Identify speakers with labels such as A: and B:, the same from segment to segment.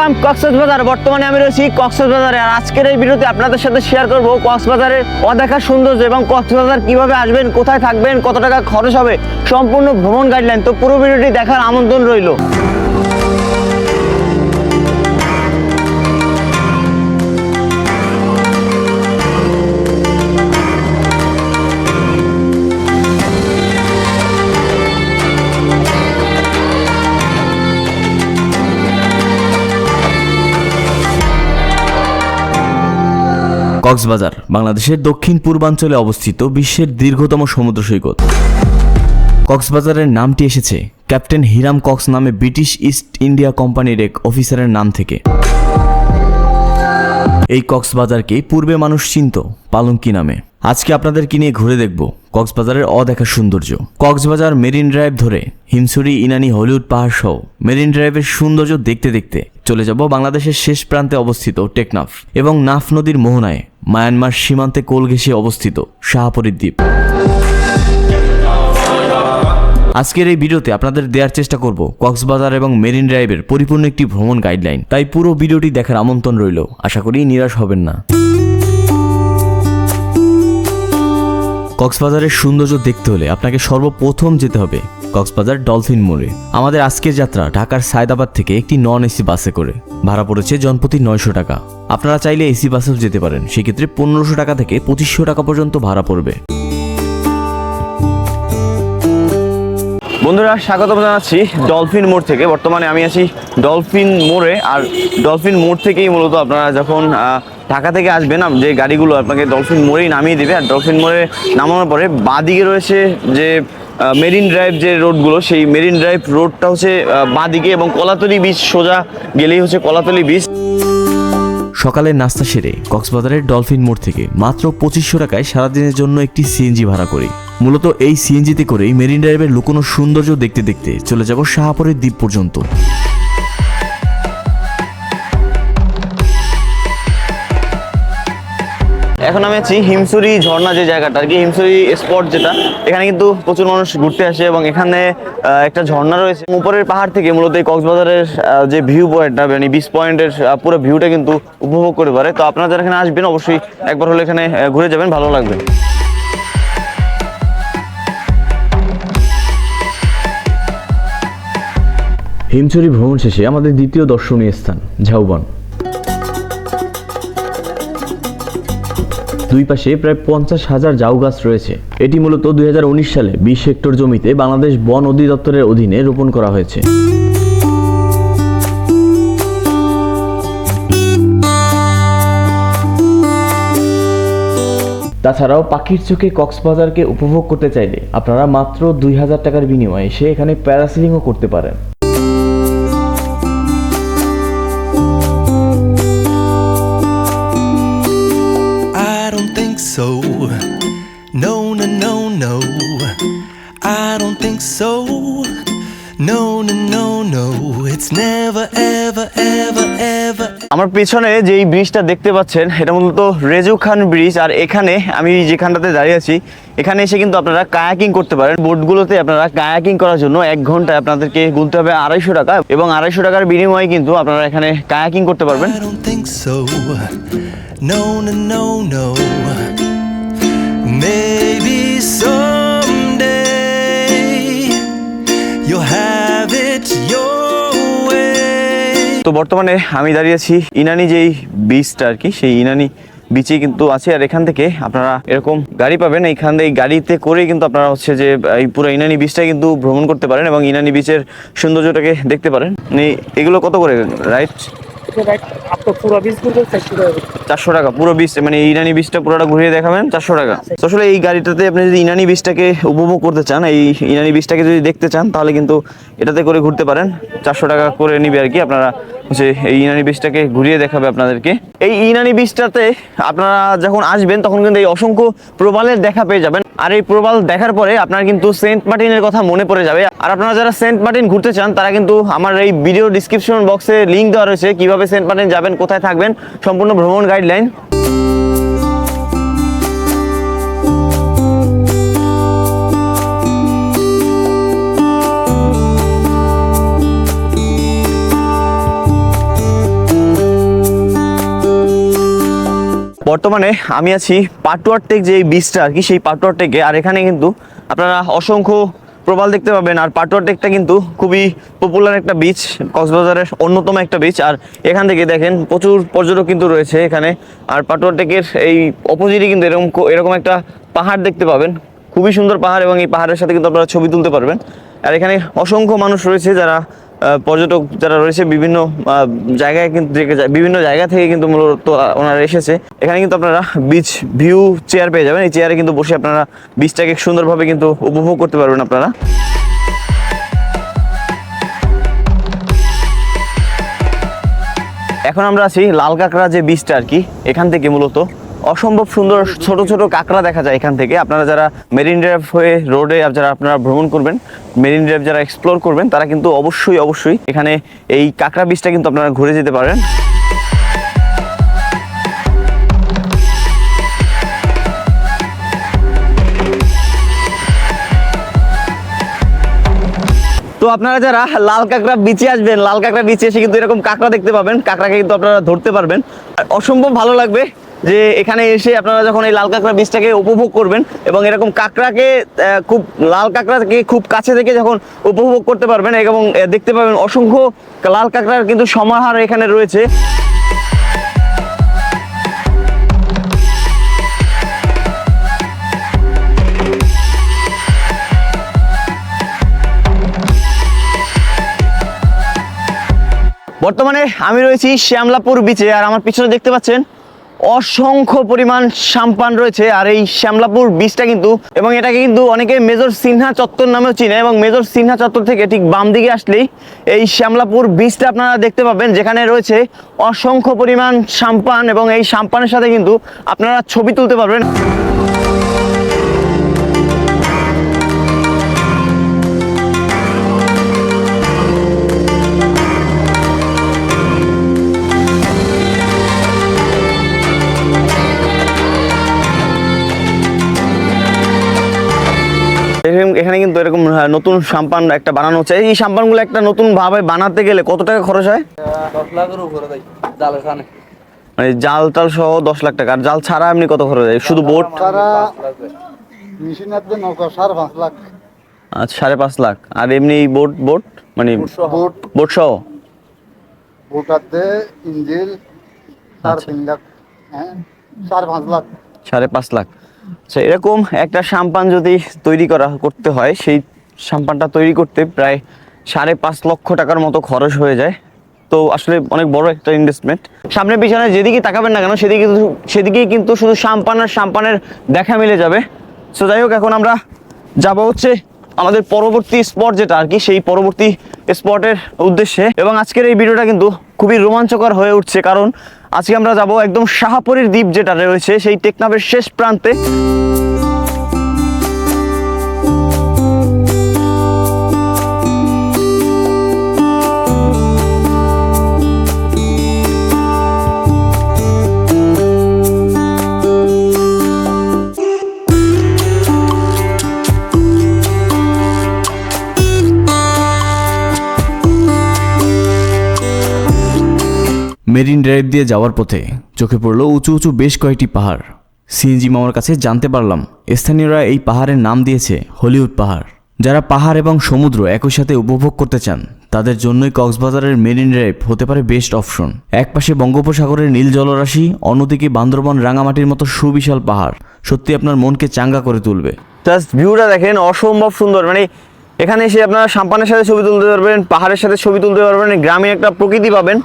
A: Welcome Cox's Bazar বর্তমানে আমি রয়েছি কক্সবাজারে আর আজকের এই ভিডিওতে আপনাদের সাথে শেয়ার করব কক্সবাজারের অদেখা সৌন্দর্য এবং কক্সবাজার কীভাবে আসবেন, কোথায় থাকবেন, কত টাকা খরচ হবে, সম্পূর্ণ ভ্রমণ গাইডলাইন তো পুরো ভিডিওটি দেখার আমন্ত্রণ রইল।
B: কক্সবাজার, বাংলাদেশের দক্ষিণ পূর্বাঞ্চলে অবস্থিত বিশ্বের দীর্ঘতম সমুদ্র সৈকত। কক্সবাজারের নামটি এসেছে ক্যাপ্টেন হিরাম কক্স নামে ব্রিটিশ ইস্ট ইন্ডিয়া কোম্পানির এক অফিসারের নাম থেকে। এই কক্সবাজারকে পূর্বে মানুষ চিনত পালঙ্কি নামে। আজকে আপনাদের আপনাদেরকে নিয়ে ঘুরে দেখব? কক্সবাজারের অদেখা সৌন্দর্য। কক্সবাজার মেরিন ড্রাইভ ধরে হিমসুরি ইনানি, হলিউড পাহাড় সহ মেরিন ড্রাইভের সৌন্দর্য দেখতে দেখতে চলে যাব বাংলাদেশের শেষ প্রান্তে অবস্থিত টেকনাফ এবং নাফ নদীর মোহনায় মায়ানমার সীমান্তে কোল ঘেঁষে অবস্থিত শাহপরীর দ্বীপ। আজকের এই ভিডিওতে আপনাদের দেওয়ার চেষ্টা করব কক্সবাজার এবং মেরিন ড্রাইভের পরিপূর্ণ একটি ভ্রমণ গাইডলাইন। তাই পুরো ভিডিওটি দেখার আমন্ত্রণ রইল। আশা করি নিরাশ হবেন না। কক্সবাজারের সৌন্দর্য দেখতে হলে আপনাকে সর্বপ্রথম যেতে হবে কক্সবাজার ডলফিন মোড়ে। আমাদের আজকের যাত্রা ঢাকার সায়দাবাদ থেকে একটি নন এসি বাসে করে। ভাড়া পড়েছে জনপ্রতি নয়শো টাকা। আপনারা চাইলে এসি বাসেও যেতে পারেন। সেক্ষেত্রে পনেরোশো টাকা থেকে পঁচিশশো টাকা পর্যন্ত ভাড়া পড়বে।
A: বন্ধুরা, স্বাগতম জানাচ্ছি ডলফিন মোড় থেকে। বর্তমানে আমি আছি ডলফিন মোড়ে, আর ডলফিন মোড় থেকেই মূলত আপনারা যখন ঢাকা থেকে আসবেন যে গাড়িগুলো আপনাকে ডলফিন মোড়েই নামিয়ে দেবে, আর ডলফিন মোড়ে নামানোর পরে বাঁদিকে রয়েছে যে মেরিন ড্রাইভ যে রোডগুলো, সেই মেরিন ড্রাইভ রোডটা হচ্ছে বাঁদিকে এবং কলাতলি বিচ সোজা গেলেই হচ্ছে কলাতলি বিচ
B: সকালের নাস্তা সেরে কক্সবাজারের ডলফিন মোড় থেকে মাত্র পঁচিশশো টাকায় সারাদিনের জন্য একটি সিএনজি ভাড়া করি। মূলত এই সিএনজিতে করেই মেরিন ড্রাইভের লুকোনো সৌন্দর্য দেখতে দেখতে চলে যাব শাহপুরের দ্বীপ পর্যন্ত।
A: এখন আমি আছি হিমসুরি ঝর্ণা যে জায়গাটা, আর কি হিমসুরি স্পট যেটা, এখানে কিন্তু প্রচুর মানুষ ঘুরতে আসে এবং এখানে একটা ঝর্ণা রয়েছে। উপরের পাহাড় থেকে মূলত এই কক্সবাজারের যে ভিউ পয়েন্টটা মানে বিচ পয়েন্টের পুরো ভিউটা কিন্তু উপভোগ করতে পারে। তো আপনারা যারা এখানে আসবেন, অবশ্যই একবার হলে এখানে ঘুরে যাবেন, ভালো লাগবে।
B: হিমছড়ি ভ্রমণ শেষে আমাদের দ্বিতীয় দর্শনীয় স্থান, ঝাউবন। দুই পাশে প্রায় পঞ্চাশ হাজার ঝাউ গাছ রয়েছে। এটি মূলত দুই হাজার উনিশ সালে বিশ হেক্টর জমিতে বাংলাদেশ বন অধিদপ্তরের অধীনে রোপণ করা হয়েছে। তাছাড়াও পাখির চোখে কক্সবাজারকে উপভোগ করতে চাইলে আপনারা মাত্র দুই হাজার টাকার বিনিময়ে এসে এখানে প্যারাসিলিংও করতে পারেন।
A: আমার পেছনে যে এই ব্রিজটা দেখতে পাচ্ছেন, এটা মূলত রেজু খান ব্রিজ আর এখানে আমি যেখানটাতে দাঁড়িয়ে আছি, এখানে এসে কিন্তু আপনারা কায়াকিং করতে পারেন। বোটগুলোতে আপনারা কায়াকিং করার জন্য এক ঘন্টায় আপনাদেরকে গুনতে হবে আড়াইশো টাকা, এবং আড়াইশো টাকার বিনিময়ে কিন্তু আপনারা এখানে কায়াকিং করতে পারবেন।
C: Think so.
A: তো বর্তমানে আমি দাঁড়িয়েছি ইনানি যেই বিচটা আর কি, সেই ইনানি বিচে কিন্তু আছে। আর এখান থেকে আপনারা এরকম গাড়ি পাবেন। এইখান থেকে গাড়িতে করে কিন্তু আপনারা হচ্ছে যে, এই পুরো ইনানি বিচটা কিন্তু ভ্রমণ করতে পারেন এবং ইনানি বিচের সৌন্দর্যটাকে দেখতে পারেন। মানে এগুলো কত করে রাইট চারশো টাকা পুরো বীজ মানে ইরানি বীজটা পুরোটা ঘুরিয়ে দেখাবেন চারশো টাকা। আসলে এই গাড়িটাতে আপনি যদি ইরানি বীজটাকে উপভোগ করতে চান এই ইরানি বীজটাকে যদি দেখতে চান তাহলে কিন্তু এটাতে করে ঘুরতে পারেন। চারশো টাকা করে নিবে আর কি আপনারা হচ্ছে এই ইনানি বীজটাকে ঘুরিয়ে দেখাবে আপনাদেরকে। এই ইনানি বীজটাতে আপনারা যখন আসবেন, তখন কিন্তু এই অসংখ্য প্রবালের দেখা পেয়ে যাবেন। আর এই প্রবাল দেখার পরে আপনার কিন্তু সেন্ট মার্টিনের কথা মনে পড়ে যাবে। আর আপনারা যারা সেন্ট মার্টিন ঘুরতে চান, তারা কিন্তু আমার এই ভিডিও ডিসক্রিপশন বক্সে লিঙ্ক দেওয়া রয়েছে। কীভাবে সেন্ট মার্টিন যাবেন, কোথায় থাকবেন, সম্পূর্ণ ভ্রমণ গাইডলাইন বর্তমানে আমি আছি পাটুয়ার টেক যে বীজটা আর কি, সেই পাটুয়ার টেকে। আর এখানে কিন্তু আপনারা অসংখ্য প্রবাল দেখতে পাবেন। আর পাটুয়ার টেকটা কিন্তু খুবই পপুলার একটা বিচ কক্সবাজারের অন্যতম একটা বিচ আর এখান থেকে দেখেন প্রচুর পর্যটক কিন্তু রয়েছে এখানে। আর পাটুয়ার টেকের এই অপোজিটে কিন্তু এরকম এরকম একটা পাহাড় দেখতে পাবেন। খুবই সুন্দর পাহাড় এবং এই পাহাড়ের সাথে কিন্তু আপনারা ছবি তুলতে পারবেন। আর এখানে অসংখ্য মানুষ রয়েছে যারা পর্যটক যারা রয়েছে বিভিন্ন জায়গায় কিন্তু বিভিন্ন জায়গা থেকে কিন্তু মূলত ওনারা এসেছে। এখানে কিন্তু আপনারা বিচ ভিউ চেয়ার পেয়ে যাবেন। এই চেয়ারে কিন্তু বসে আপনারা বিচটাকে সুন্দরভাবে কিন্তু উপভোগ করতে পারবেন আপনারা। এখন আমরা আছি লাল কাঁকড়া যে বীজটা আর কি, এখান থেকে মূলত অসম্ভব সুন্দর ছোট ছোট কাঁকড়া দেখা যায় এখান থেকে। আপনারা যারা মেরিন ড্রাইভ হয়ে রোডে যারা আপনারা ভ্রমণ করবেন মেরিন ড্রাইভ যারা এক্সপ্লোর করবেন, তারা কিন্তু অবশ্যই অবশ্যই এখানে এই কাঁকড়া বীজটা কিন্তু আপনারা ঘুরে যেতে পারেন। তো আপনারা যারা লাল কাঁকড়া বিচে আসবেন, লাল কাঁকড়া বিচে এসে কিন্তু এরকম কাঁকড়া দেখতে পাবেন। কাঁকড়াকে কিন্তু আপনারা ধরতে পারবেন। অসম্ভব ভালো লাগবে। যে এখানে এসে আপনারা যখন এই লাল কাঁকড়া বীজটাকে উপভোগ করবেন এবং এরকম কাঁকড়াকে খুব লাল কাঁকড়াকে খুব কাছে থেকে যখন উপভোগ করতে পারবেন, এবং দেখতে পাবেন অসংখ্য লাল কাঁকড়ার কিন্তু সমাহার এখানে রয়েছে। বর্তমানে আমি রয়েছি শ্যামলাপুর বিচে আর আমার পিছনে দেখতে পাচ্ছেন অসংখ্য পরিমাণ সাম্পান রয়েছে, আর এই শ্যামলাপুর বিচটা কিন্তু, এবং এটাকে কিন্তু অনেকে মেজর সিনহা চত্বর নামেও চিনে, এবং মেজর সিনহা চত্বর থেকে ঠিক বাম দিকে আসলেই এই শ্যামলাপুর বিচটা আপনারা দেখতে পাবেন, যেখানে রয়েছে অসংখ্য পরিমাণ সাম্পান, এবং এই সাম্পানের সাথে কিন্তু আপনারা ছবি তুলতে পারবেন। এখানে কিন্তু এরকম নতুন সাম্পান একটা বানানো হচ্ছে। এই সাম্পানগুলো একটা নতুন ভাবে বানাতে গেলে কত টাকা খরচ হয়? মানে জাল টাল সহ দশ লাখ টাকা। আর জাল ছাড়া এমনি কত খরচ হয়? শুধু বোট? আচ্ছা সাড়ে পাঁচ লাখ। আর এমনি বোট বোট? মানে
D: বোট
A: সহ। আচ্ছা।
D: হ্যাঁ সাড়ে পাঁচ লাখ।
A: সাড়ে পাঁচ লাখ। আচ্ছা এরকম একটা সাম্পান যদি তৈরি করা, করতে হয়, সেই সাম্পানটা তৈরি করতে প্রায় সাড়ে পাঁচ লক্ষ টাকার মতো খরচ হয়ে যায়। তো আসলে অনেক বড় একটা ইনভেস্টমেন্ট সামনে পিছনে যেদিকে তাকাবেন না কেন, সেদিকে সেদিকেই কিন্তু শুধু সাম্পান আর সাম্পানের দেখা মিলে যাবে। সো যাই হোক, এখন আমরা যাব হচ্ছে আমাদের পরবর্তী স্পট যেটা আর কি, সেই পরবর্তী স্পটের উদ্দেশ্যে। এবং আজকের এই ভিডিওটা কিন্তু খুবই রোমাঞ্চকর হয়ে উঠছে, কারণ আজকে আমরা যাব একদম শাহাপুরীর দ্বীপ যেটা রয়েছে সেই টেকনাফের শেষ প্রান্তে।
B: মেরিন ড্রাইভ দিয়ে যাওয়ার পথে চোখে পড়ল উঁচু উঁচু বেশ কয়েকটি পাহাড়। সিএনজি মামার কাছে জানতে পারলাম, স্থানীয়রা এই পাহাড়ের নাম দিয়েছে হলিউড পাহাড়। যারা পাহাড় এবং সমুদ্র একই সাথে উপভোগ করতে চান, তাদের জন্যই কক্সবাজারের মেরিন ড্রাইভ হতে পারে বেস্ট অপশন। একপাশে বঙ্গোপসাগরের নীল জলরাশি, অন্যদিকে বান্দরবন রাঙামাটির মতো সুবিশাল পাহাড়। সত্যি আপনার মনকে চাঙ্গা করে তুলবে।
A: জাস্ট ভিউটা দেখেন, অসম্ভব সুন্দর। মানে এখানে এসে আপনারা সাম্পানের সাথে ছবি তুলতে পারবেন, পাহাড়ের সাথে ছবি তুলতে পারবেন, গ্রামীণ একটা প্রকৃতি পাবেন।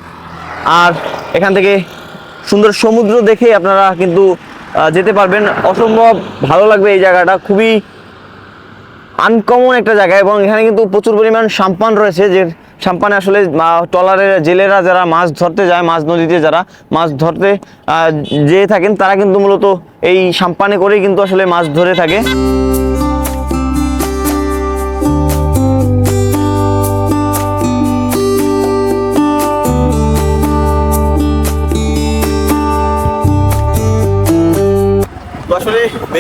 A: আর এখান থেকে সুন্দর সমুদ্র দেখে আপনারা কিন্তু যেতে পারবেন। অসম্ভব ভালো লাগবে এই জায়গাটা। খুবই আনকমন একটা জায়গা এবং এখানে কিন্তু প্রচুর পরিমাণ সাম্পান রয়েছে যে সাম্পানে আসলে ট্রলারের জেলেরা যারা মাছ ধরতে যায়, মাছ নদীতে যারা মাছ ধরতে যেয়ে থাকেন, তারা কিন্তু মূলত এই সাম্পানে করেই কিন্তু আসলে মাছ ধরে থাকে।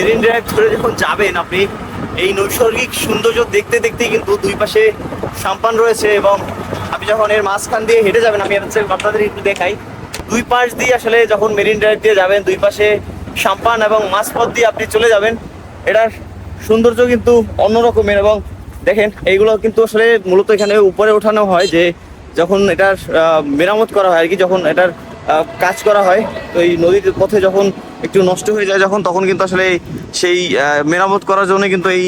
A: মেরিন ড্রাইভ ধরে যখন যাবেন আপনি, এই নৈসর্গিক সৌন্দর্য দেখতে দেখতেই কিন্তু দুই পাশে সাম্পান রয়েছে এবং আপনি যখন এর মাঝখান দিয়ে হেঁটে যাবেন, আমি আপনাদের একটু দেখাই। দুই পাশ দিয়ে আসলে যখন মেরিন ড্রাইভ দিয়ে যাবেন, দুই পাশে সাম্পান এবং মাঝপথ দিয়ে আপনি চলে যাবেন, এটার সৌন্দর্য কিন্তু অন্যরকমের এবং দেখেন, এইগুলো কিন্তু আসলে মূলত এখানে উপরে ওঠানো হয় যে যখন এটার মেরামত করা হয় আর কি, যখন এটার কাজ করা হয়, তো এই নদীর পথে যখন একটু নষ্ট হয়ে যায় যখন, তখন কিন্তু আসলে সেই মেরামত করার জন্য কিন্তু এই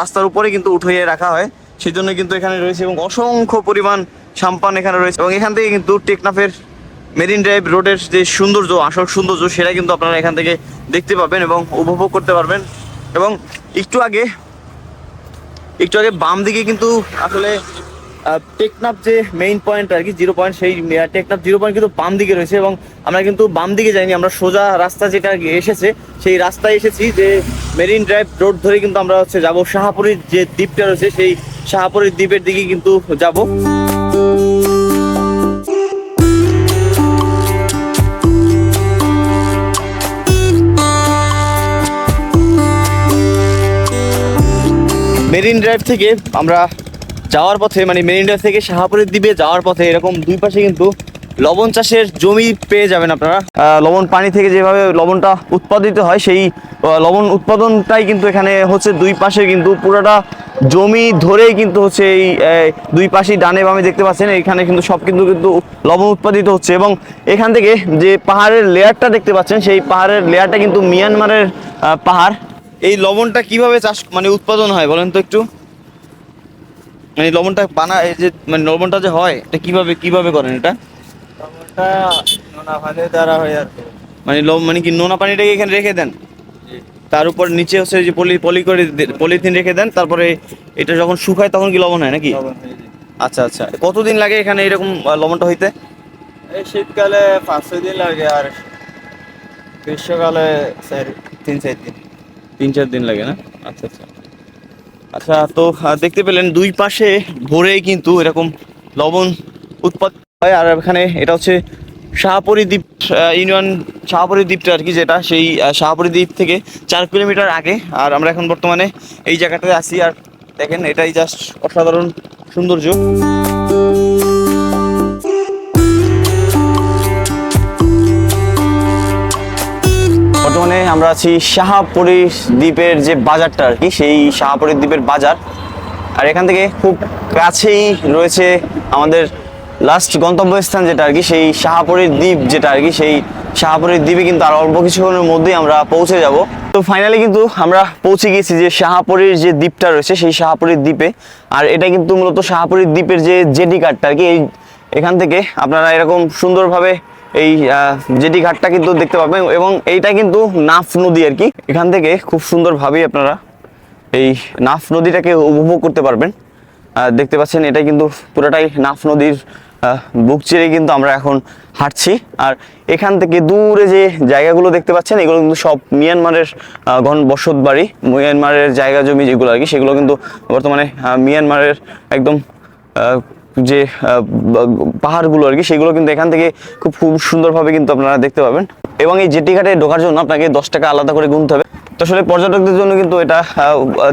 A: রাস্তার উপরে কিন্তু উঠিয়ে রাখা হয়। সেই জন্য কিন্তু এখানে রয়েছে এবং অসংখ্য পরিমাণ সাম্পান এখানে রয়েছে এবং এখান থেকে কিন্তু টেকনাফের মেরিন ড্রাইভ রোডের যে সৌন্দর্য, আসল সৌন্দর্য, সেটা কিন্তু আপনারা এখান থেকে দেখতে পাবেন এবং উপভোগ করতে পারবেন। এবং একটু আগে একটু আগে বাম দিকে কিন্তু আসলে আহ, টেকনাফ যে মেইন পয়েন্ট আর কি জিরো পয়েন্ট সেই আহ, টেকনাফ জিরো পয়েন্ট কিন্তু বাম দিকে রয়েছে এবং আমরা কিন্তু বাম দিকে যাইনি আমরা সোজা রাস্তা যেটা এসেছে সেই রাস্তায় এসেছি যে মেরিন ড্রাইভ রোড ধরে কিন্তু আমরা হচ্ছে যাব শাহাপুরীর যে দ্বীপটা রয়েছে সেই শাহাপুরীর দ্বীপের দিকে কিন্তু যাব। মেরিন ড্রাইভ থেকে আমরা যাওয়ার পথে মানে মেরিন ড্রাইভ থেকে শাহাপুরের দ্বীপে যাওয়ার পথে এরকম দুই পাশে কিন্তু লবণ চাষের জমি পেয়ে যাবেন আপনারা। লবণ পানি থেকে যেভাবে লবণটা উৎপাদিত হয় সেই লবণ উৎপাদনটাই কিন্তু এখানে হচ্ছে দুই পাশে কিন্তু পুরোটা জমি ধরেই কিন্তু হচ্ছে এই দুই পাশেই ডানে বামে দেখতে পাচ্ছেন এখানে কিন্তু সব কিন্তু কিন্তু লবণ উৎপাদিত হচ্ছে এবং এখান থেকে যে পাহাড়ের লেয়ারটা দেখতে পাচ্ছেন সেই পাহাড়ের লেয়ারটা কিন্তু মিয়ানমারের পাহাড়। এই লবণটা কীভাবে চাষ মানে উৎপাদন হয় বলেন তো একটু। মানে লবণটা বানা এই যে মানে লবণটা যে হয় এটা কীভাবে কীভাবে করেন এটা?
E: লবণটা নোনা ভাজে দ্বারা হয় আর
A: মানে লব মানে কি নোনা পানিটাকে এখানে রেখে দেন? তার উপর নিচে হচ্ছে যে পলি পলি করে পলিথিন রেখে দেন তারপরে এটা যখন শুকায় তখন কি লবণ হয় নাকি? আচ্ছা আচ্ছা। কতদিন লাগে এখানে এরকম লবণটা হইতে?
E: এই শীতকালে পাঁচ ছয় দিন লাগে আর গ্রীষ্মকালে চার তিন চার দিন।
A: তিন চার দিন লাগে না? আচ্ছা আচ্ছা। আচ্ছা তো দেখতে পেলেন দুই পাশে ভোরেই কিন্তু এরকম লবণ উৎপাদ হয়। আর এখানে এটা হচ্ছে শাহপুরী দ্বীপ ইউনিয়ন শাহপুরী দ্বীপটা আর কি যেটা, সেই শাহপুরী দ্বীপ থেকে চার কিলোমিটার আগে। আর আমরা এখন বর্তমানে এই জায়গাটাতে আছি। আর দেখেন, এটাই জাস্ট অসাধারণ সৌন্দর্য। আমরা আছি শাহাপুরি দ্বীপের যে বাজারটা আর কি, সেই শাহাপুরি দ্বীপের বাজার। আর এখান থেকে খুব কাছেই রয়েছে আমাদের লাস্ট গন্তব্যস্থান যেটা আর কি, সেই শাহাপুরীর দ্বীপ যেটা আর কি, সেই শাহাপুরীর দ্বীপে কিন্তু আর অল্প কিছুক্ষণের মধ্যেই আমরা পৌঁছে যাব। তো ফাইনালি কিন্তু আমরা পৌঁছে গেছি যে শাহাপুরীর যে দ্বীপটা রয়েছে, সেই শাহাপুরীর দ্বীপে। আর এটা কিন্তু মূলত শাহাপুরীর দ্বীপের যে জেডি কাঠটা আর কি, এই এখান থেকে আপনারা এরকম সুন্দরভাবে এই জেটি ঘাটটা কিন্তু দেখতে পাবেন এবং এইটা কিন্তু নাফ নদী আর কি। এখান থেকে খুব সুন্দরভাবেই আপনারা এই নাফ নদীটাকে উপভোগ করতে পারবেন। দেখতে পাচ্ছেন, এটা কিন্তু পুরোটাই নাফ নদীর বুক চিরে কিন্তু আমরা এখন হাঁটছি। আর এখান থেকে দূরে যে জায়গাগুলো দেখতে পাচ্ছেন, এগুলো কিন্তু সব মিয়ানমারের ঘন বসত বাড়ি। মিয়ানমারের জায়গা জমি যেগুলো আর কি, সেগুলো কিন্তু বর্তমানে মিয়ানমারের একদম যে পাহাড়গুলো আর কি, সেগুলো কিন্তু এখান থেকে খুব খুব সুন্দরভাবে কিন্তু আপনারা দেখতে পাবেন। এবং এই জেটি ঘাটে ঢোকার জন্য আপনাকে দশ টাকা আলাদা করে গুনতে হবে। তো আসলে পর্যটকদের জন্য কিন্তু এটা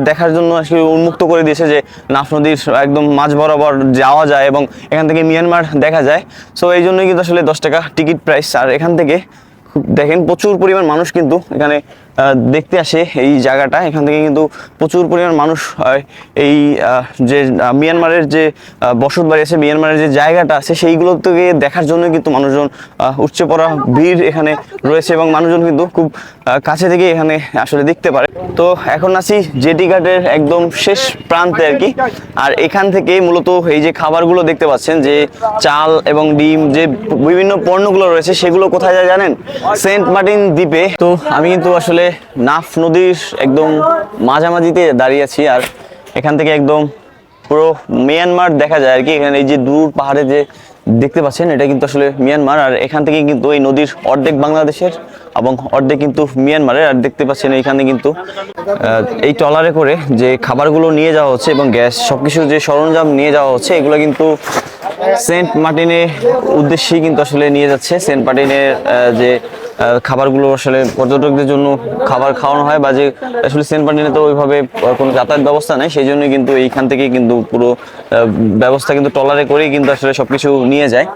A: দেখার জন্য আসলে উন্মুক্ত করে দিয়েছে যে, নাফ নদীর একদম মাঝ বরাবর যাওয়া যায় এবং এখান থেকে মিয়ানমার দেখা যায়। সো এই জন্যই কিন্তু আসলে দশ টাকা টিকিট প্রাইস। আর এখান থেকে দেখেন, প্রচুর পরিমাণ মানুষ কিন্তু এখানে দেখতে আসে এই জায়গাটা। এখান থেকে কিন্তু প্রচুর পরিমাণ মানুষ এই যে মিয়ানমারের যে বসত বাড়ি আছে, মিয়ানমারের যে জায়গাটা আছে, সেইগুলো থেকে দেখার জন্য কিন্তু মানুষজন উপচে পড়া ভিড় এখানে রয়েছে এবং মানুষজন কিন্তু খুব কাছে থেকে এখানে আসলে দেখতে পারে। তো এখন আছি জেটি ঘাটের একদম শেষ প্রান্তে আর কি। আর এখান থেকে মূলত এই যে খাবারগুলো দেখতে পাচ্ছেন, যে চাল এবং ডিম, যে বিভিন্ন পণ্যগুলো রয়েছে, সেগুলো কোথায় যায় জানেন? সেন্ট মার্টিন দ্বীপে। তো আমি কিন্তু আসলে নাফ নদীর একদম মাঝামাঝিতে দাঁড়িয়ে আছি আর এখান থেকে একদম পুরো মিয়ানমার দেখা যায় আর কি। এখানে এই যে দূর পাহাড়ে যে দেখতে পাচ্ছেন, এটা কিন্তু আসলে মিয়ানমার। আর এখান থেকে কিন্তু এই নদীর অর্ধেক বাংলাদেশের এবং অর্ধেক কিন্তু মিয়ানমারের। আর দেখতে পাচ্ছেন এখানে কিন্তু এই ট্রলারে করে যে খাবারগুলো নিয়ে যাওয়া হচ্ছে এবং গ্যাস, সবকিছু যে সরঞ্জাম নিয়ে যাওয়া হচ্ছে, এগুলো কিন্তু সেন্ট মার্টিনের উদ্দেশ্যেই কিন্তু আসলে নিয়ে যাচ্ছে। সেন্ট মার্টিনের যে খাবারগুলো আসলে পর্যটকদের জন্য খাবার খাওয়ানো হয় বা যে আসলে সেন্ট মার্টিনে তো ওইভাবে কোনো যাতায়াত ব্যবস্থা নেই সেই জন্য কিন্তু এইখান থেকে কিন্তু পুরো ব্যবস্থা কিন্তু ট্রলারে করেই কিন্তু আসলে সব কিছু নিয়ে যায়।